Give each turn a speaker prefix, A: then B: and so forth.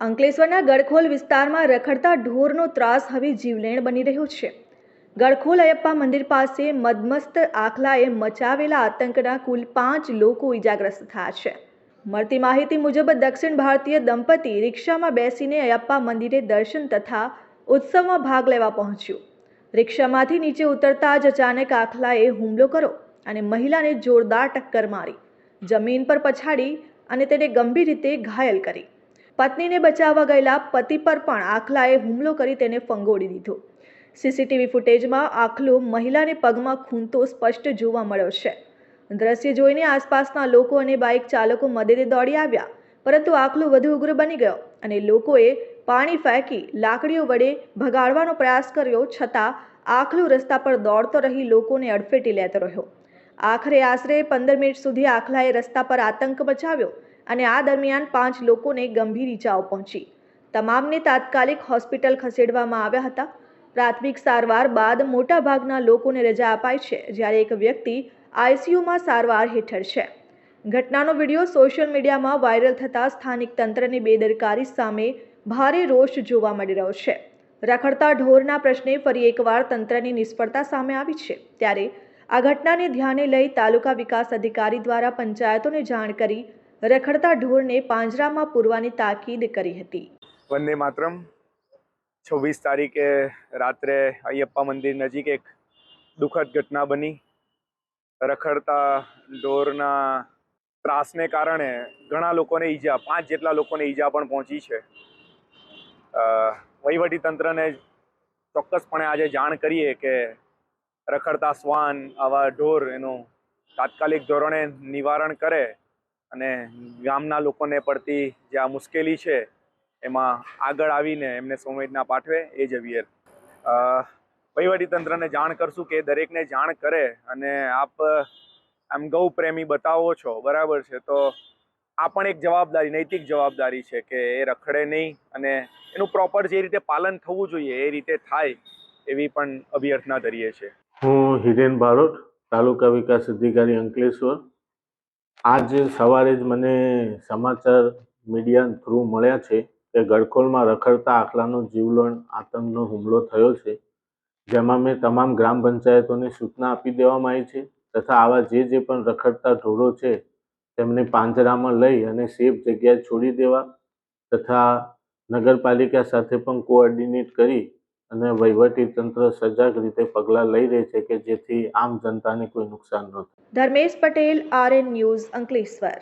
A: અંકલેશ્વરના ગડખોલ વિસ્તારમાં રખડતા ઢોરનો ત્રાસ હવે જીવલેણ બની રહ્યો છે. ગડખોલ અયપ્પા મંદિર પાસે મદમસ્ત આખલાએ મચાવેલા આતંકના કુલ પાંચ લોકો ઈજાગ્રસ્ત થયા છે. મળતી માહિતી મુજબ દક્ષિણ ભારતીય દંપતી રિક્ષામાં બેસીને અયપ્પા મંદિરે દર્શન તથા ઉત્સવમાં ભાગ લેવા પહોંચ્યું. રિક્ષામાંથી નીચે ઉતરતા જ અચાનક આખલાએ હુમલો કર્યો અને મહિલાને જોરદાર ટક્કર મારી. જમીન પર પછાડી અને તેને ગંભીર રીતે ઘાયલ કરી. પત્નીને બચાવવા ગયેલા પતિ પર પણ આખલાએ હુમલો કરી તેને ફંગોળી દીધો. સીસીટીવી ફૂટેજમાં આખલો મહિલાને પગમાં ખૂંતો સ્પષ્ટ જોવા મળ્યો છે. દ્રશ્ય જોઈને આસપાસના લોકો અને બાઇક ચાલકો મદદે દોડી આવ્યા, પરંતુ આખલો વધુ ઉગ્ર બની ગયો અને લોકોએ પાણી ફેંકી લાકડીઓ વડે ભગાડવાનો પ્રયાસ કર્યો છતાં આખલો રસ્તા પર દોડતો રહી લોકોને અડફેટી લેતો રહ્યો. આખરે આશરે પંદર મિનિટ સુધી આખલાએ રસ્તા પર આતંક મચાવ્યો અને આ દરમિયાન પાંચ લોકોને ગંભીર ઈજાઓ પહોંચી. તમામને તાત્કાલિક હોસ્પિટલ ખસેડવામાં આવ્યા હતા. પ્રાથમિક સારવાર બાદ મોટાભાગના લોકોને રજા અપાઈ છે, જ્યારે એક વ્યક્તિ આઈસીયુમાં સારવાર હેઠળ છે. ઘટનાનો વીડિયો સોશિયલ મીડિયામાં વાયરલ થતાં સ્થાનિક તંત્રની બેદરકારી સામે ભારે રોષ જોવા મળી રહ્યો છે. રખડતા ઢોરના પ્રશ્ને ફરી એકવાર તંત્રની નિષ્ફળતા સામે આવી છે. ત્યારે આ ઘટનાને ધ્યાને લઈ તાલુકા વિકાસ અધિકારી દ્વારા પંચાયતોને જાણ કરી રખડતા ઢોરને પાંજરામાં પૂરવાની તાકીદ કરી હતી.
B: વંદે માતરમ. છવ્વીસ તારીખે રાત્રે અયપ્પા મંદિર નજીક એક દુઃખદ ઘટના બની. રખડતા ઢોરના ત્રાસને કારણે ઘણા લોકોને ઈજા, પાંચ જેટલા લોકોને ઈજા પણ પહોંચી છે. વહીવટી તંત્રને ચોક્કસપણે આજે જાણ કરીએ કે રખડતા શ્વાન આવા ઢોર એનું તાત્કાલિક ધોરણે નિવારણ કરે અને ગામના લોકોને પડતી જે આ મુશ્કેલી છે, એમાં આગળ આવીને એમને સંવેદના પાઠવે, એ જ અવિયર. તંત્રને જાણ કરશું કે દરેકને જાણ કરે અને આપ, આમ ગૌ પ્રેમી બતાવો છો, બરાબર છે? તો આ પણ એક જવાબદારી, નૈતિક જવાબદારી છે કે એ રખડે નહીં અને એનું પ્રોપર જે રીતે પાલન થવું જોઈએ, એ રીતે થાય એવી પણ અભ્યર્થના કરીએ છીએ.
C: હું હિરેન બારોટ, તાલુકા વિકાસ અધિકારી અંકલેશ્વર. આજ સવારે જ મને સમાચાર મીડિયા થ્રુ મળ્યા છે કે ગડખોલમાં રખડતા આખલાનો જીવલેણ આતંકનો હુમલો થયો છે, જેમાં મેં તમામ ગ્રામ પંચાયતોને સૂચના આપી દેવામાં આવી છે તથા આવા જે જે પણ રખડતા ઢોરો છે તેમને પાંજરામાં લઈ અને સેફ જગ્યાએ છોડી દેવા તથા નગરપાલિકા સાથે પણ કોઓર્ડિનેટ કરી અને વહીવટી તંત્ર સજાગ રીતે પગલાં લઈ રહે છે કે જેથી આમ જનતાને કોઈ નુકસાન ન થાય.
A: Dharmesh Patel RN news Ankleshwar.